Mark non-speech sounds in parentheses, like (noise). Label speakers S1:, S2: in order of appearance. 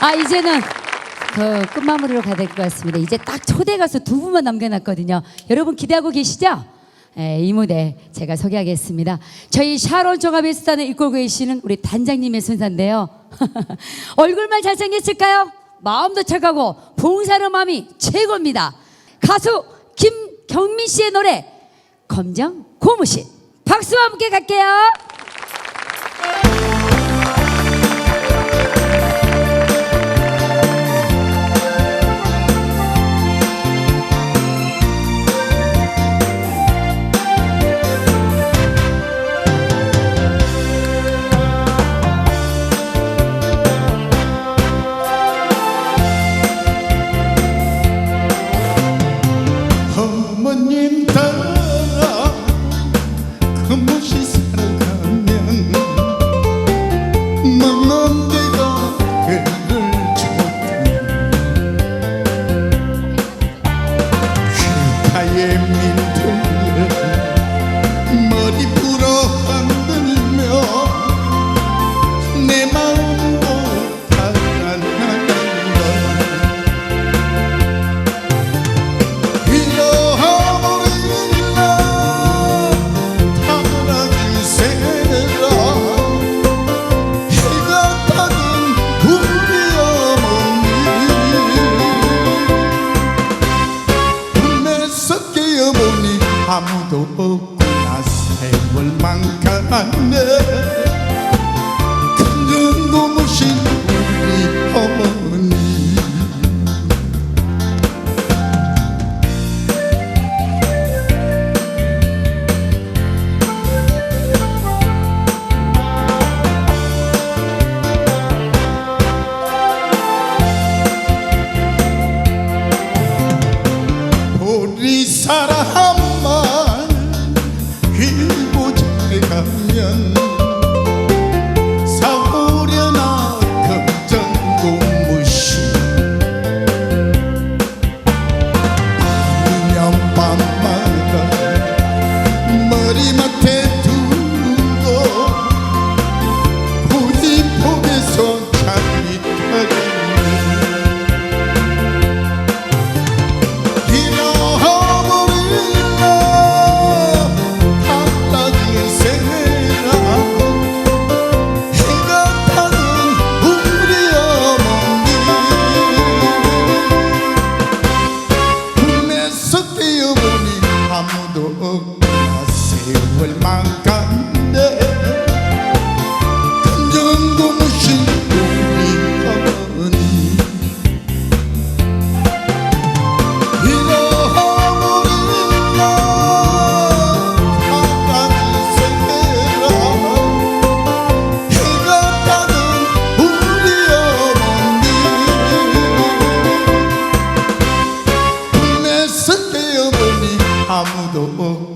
S1: 아 이제는 그 끝마무리로 가야 될 것 같습니다. 이제 딱 초대 가수 두 분만 남겨놨거든요. 여러분 기대하고 계시죠? 예, 이 무대 제가 소개하겠습니다. 저희 샤론 종합예술단을 이끌고 계시는 우리 단장님의 순서인데요. (laughs) 얼굴만 잘생겼을까요? 마음도 착하고 봉사는 마음이 최고입니다. 가수 김경민 씨의 노래 검정 고무신 박수와 함께 갈게요.
S2: 만 아무도 없구나 세월만 가네. 큰눈 고무신 우리 어머니. 우리 사랑 잘가 아무도 깨어보니